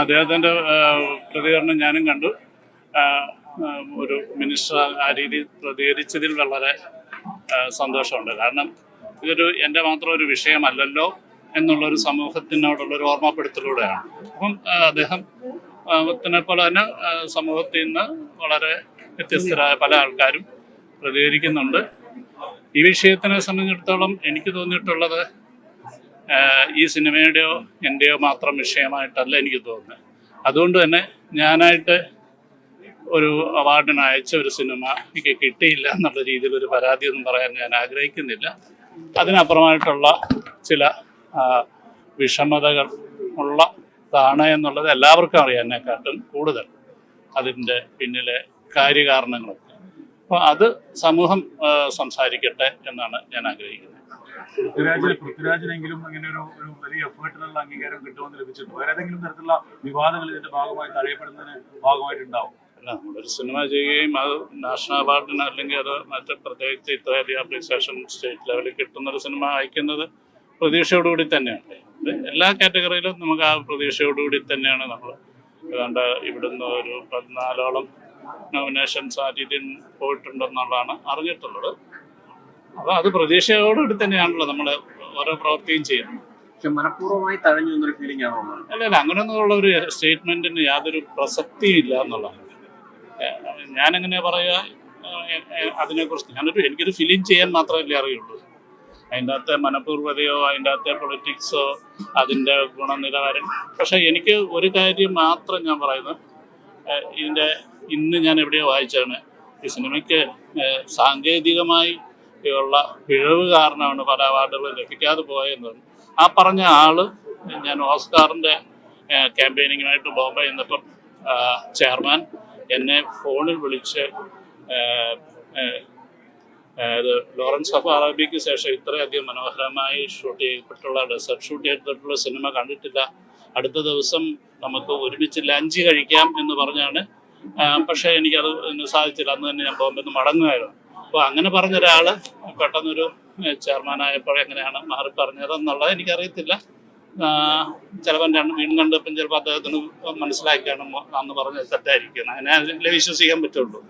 അദ്ദേഹത്തിന്റെ പ്രതികരണം ഞാനും കണ്ടു. ഒരു മിനിസ്റ്റർ ആ രീതിയിൽ പ്രതികരിച്ചതിൽ വളരെ സന്തോഷമുണ്ട്. കാരണം ഇതൊരു എന്റെ മാത്രം ഒരു വിഷയമല്ലല്ലോ എന്നുള്ളൊരു സമൂഹത്തിനോടുള്ളൊരു ഓർമ്മപ്പെടുത്തലൂടെയാണ്. അപ്പം അദ്ദേഹം ത്തിനെ പോലെ തന്നെ സമൂഹത്തിൽ നിന്ന് വളരെ വ്യത്യസ്തരായ പല ആൾക്കാരും പ്രതികരിക്കുന്നുണ്ട്. ഈ വിഷയത്തിനെ സംബന്ധിച്ചിടത്തോളം എനിക്ക് തോന്നിയിട്ടുള്ളത് ഈ സിനിമയുടെയോ എന്റെയോ മാത്രം വിഷയമായിട്ടല്ല എനിക്ക് തോന്നുന്നത്. അതുകൊണ്ട് തന്നെ ഞാനായിട്ട് ഒരു അവാർഡിന് അയച്ച ഒരു സിനിമ എനിക്ക് കിട്ടിയില്ല എന്നുള്ള രീതിയിൽ ഒരു പരാതി ഒന്നും പറയാൻ ഞാൻ ആഗ്രഹിക്കുന്നില്ല. അതിനപ്പുറമായിട്ടുള്ള ചില വിഷമതകൾ ഉള്ളതാണ് എന്നുള്ളത് എല്ലാവർക്കും അറിയാം എന്നെക്കാട്ടും കൂടുതൽ അതിന്റെ പിന്നിലെ കാര്യകാരണങ്ങളൊക്കെ. അപ്പോൾ അത് സമൂഹം സംസാരിക്കട്ടെ എന്നാണ് ഞാൻ ആഗ്രഹിക്കുന്നത്. പൃഥ്വിരാജിന് പൃഥ്വിരാജിനെങ്കിലും ഇങ്ങനെ ഒരു ഒരു വലിയ എഫേർട്ടിനുള്ള അംഗീകാരം കിട്ടുമെന്ന് ലഭിച്ചിട്ടുണ്ട്. വേറെ ഏതെങ്കിലും തരത്തിലുള്ള വിവാദങ്ങൾ ഇതിന്റെ ഭാഗമായി തടയപ്പെടുന്നതിന് ഭാഗമായിട്ടുണ്ടാവും? അല്ല നമ്മളൊരു സിനിമ ചെയ്യുകയും അത് നാഷണൽ അവാർഡിന് അല്ലെങ്കിൽ അത് മറ്റേ പ്രത്യേകിച്ച് ഇത്രയധികം അപ്രീസിയേഷൻ സ്റ്റേറ്റ് ലെവലിൽ കിട്ടുന്ന ഒരു സിനിമ അയക്കുന്നത് പ്രതീക്ഷയോടുകൂടി തന്നെയാണ്. എല്ലാ കാറ്റഗറിയിലും നമുക്ക് ആ പ്രതീക്ഷയോടുകൂടി തന്നെയാണ് നമ്മൾ ഏതാണ്ട് ഇവിടുന്ന് ഒരു പതിനാലോളം നോമിനേഷൻസ് ആ രീതിയിൽ പോയിട്ടുണ്ടെന്നുള്ളതാണ് അറിഞ്ഞിട്ടുള്ളത്. അപ്പോൾ അത് പ്രതീക്ഷയോടുകൂടി തന്നെയാണല്ലോ നമ്മൾ ഓരോ പ്രവൃത്തിയും ചെയ്യുന്നത്. മനഃപൂർവമായി തഴഞ്ഞു എന്നൊരു ഫീലിംഗ് ആണോ? അല്ല അല്ല അങ്ങനെയൊന്നുള്ള ഒരു സ്റ്റേറ്റ്മെന്റിന് യാതൊരു പ്രസക്തിയും ഇല്ല എന്നുള്ളതാണ്. ഞാൻ ഞാനെങ്ങനെ പറയുക? അതിനെക്കുറിച്ച് ഞാനൊരു എനിക്കൊരു ഫിലിം ചെയ്യാൻ മാത്രമല്ലേ അറിയുള്ളൂ. അതിന്റെ അകത്തെ മനഃപൂർവതയോ അതിന്റെ അകത്തെ പൊളിറ്റിക്സോ അതിന്റെ ഗുണനിലവാരം. പക്ഷെ എനിക്ക് ഒരു കാര്യം മാത്രം ഞാൻ പറയുന്നത്. ഇതിന്റെ ഇതിന്റെ ഇന്ന് ഞാൻ എവിടെയോ വായിച്ചാണ് ഈ സിനിമയ്ക്ക് സാങ്കേതികമായി ഉള്ള പിഴവ് കാരണമാണ് പല അവാർഡുകളും ലഭിക്കാതെ പോയതെന്ന് ആ പറഞ്ഞ ആൾ ഞാൻ ഓസ്കാറിന്റെ ക്യാമ്പയിനിങ്ങിനായിട്ട് ബോംബെ ചെന്നപ്പം ചെയർമാൻ എന്നെ ഫോണിൽ വിളിച്ച് ഇത് ലോറൻസ് ഓഫ് അറബിക്ക് ശേഷം ഇത്രയധികം മനോഹരമായി ഷൂട്ട് ചെയ്തിട്ടുള്ള ഡെസർട്ട് ഷൂട്ട് ചെയ്തിട്ടുള്ള സിനിമ കണ്ടിട്ടില്ല. അടുത്ത ദിവസം നമുക്ക് ഒരുമിച്ച് ലഞ്ച് കഴിക്കാം എന്ന് പറഞ്ഞാണ്. പക്ഷേ എനിക്കത് സാധിച്ചില്ല. അന്ന് തന്നെ ഞാൻ ബോംബെ നിന്ന് മടങ്ങുമായിരുന്നു. അപ്പോൾ അങ്ങനെ പറഞ്ഞ ഒരാൾ പെട്ടെന്നൊരു ചെയർമാനായപ്പോൾ എങ്ങനെയാണ് മാറി പറഞ്ഞതെന്നുള്ളത് എനിക്കറിയത്തില്ല. ചിലപ്പോൾ രണ്ട് വീണ്ടും കണ്ടപ്പം ചിലപ്പോൾ അദ്ദേഹത്തിന് മനസ്സിലാക്കിയാണ് അന്ന് പറഞ്ഞത് തെറ്റായിരിക്കുന്നത് അങ്ങനെ വിശ്വസിക്കാൻ പറ്റുള്ളൂ.